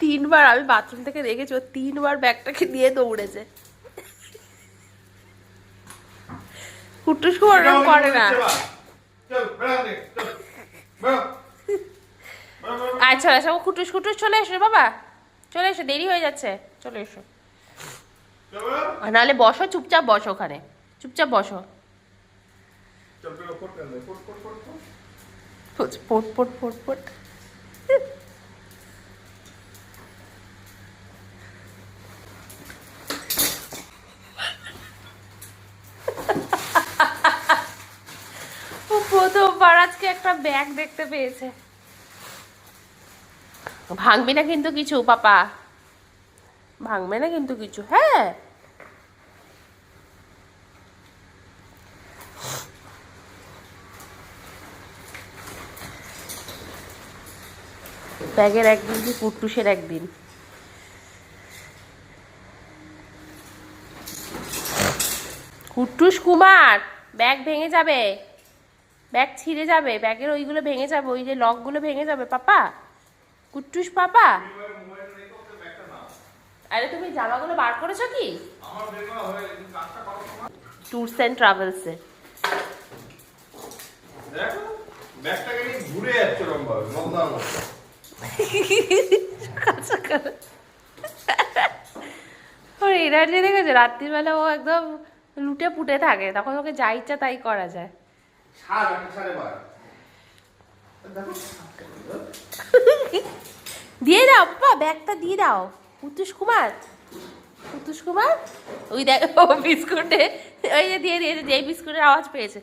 তিনবার আমি বাথরুম থেকে দেখেছি ও তিনবার ব্যাগটাকে নিয়ে দৌড়েছে। কুটুস কুমার করে না। আচ্ছা আচ্ছা ও খুটুস খুটুস চলে। এসো। বাবা। চলে এসো দেরি হয়ে যাচ্ছে। চলে এসো। নাহলে বসো চুপচাপ বসো ওখানে। চুপচাপ বসো। ফোট। পট পট পট পট আজকে একটা ব্যাগ দেখতে পেয়েছে। ভাঙবি না কিন্তু কিছু, পাপা। ভাঙবে না কিন্তু কিছু হ্যাঁ। ব্যাগের একদিন কি কুট্টুসের একদিন? কুট্টুস কুমার, ব্যাগ ভেঙে যাবে। ব্যাগ ছিঁড়ে যাবে, ব্যাগের ওইগুলো ভেঙে যাবে, ওই যে লকগুলো ভেঙে যাবে। পাপা কুট্টুস পাপা। আরে তুমি জামাগুলো বার করেছ কি। ট্যুরস অ্যান্ড ট্রাভেলসে। ব্যাগটাকে ঘুরে যাচ্ছে ওর এনার্জি দেখেছে রাত্রিবেলা ও একদম লুটে পুটে থাকে তখন ওকে যা ইচ্ছা তাই করা যায়। দিয়ে দাও বাবা ব্যাগটা দিয়ে দাও। উত্তুষ কুমার উত্তুষ কুমার। ওই দেখ ও বিস্কুটে ওই যে দিয়ে দিয়েছে যেই বিস্কুটের আওয়াজ পেয়েছে।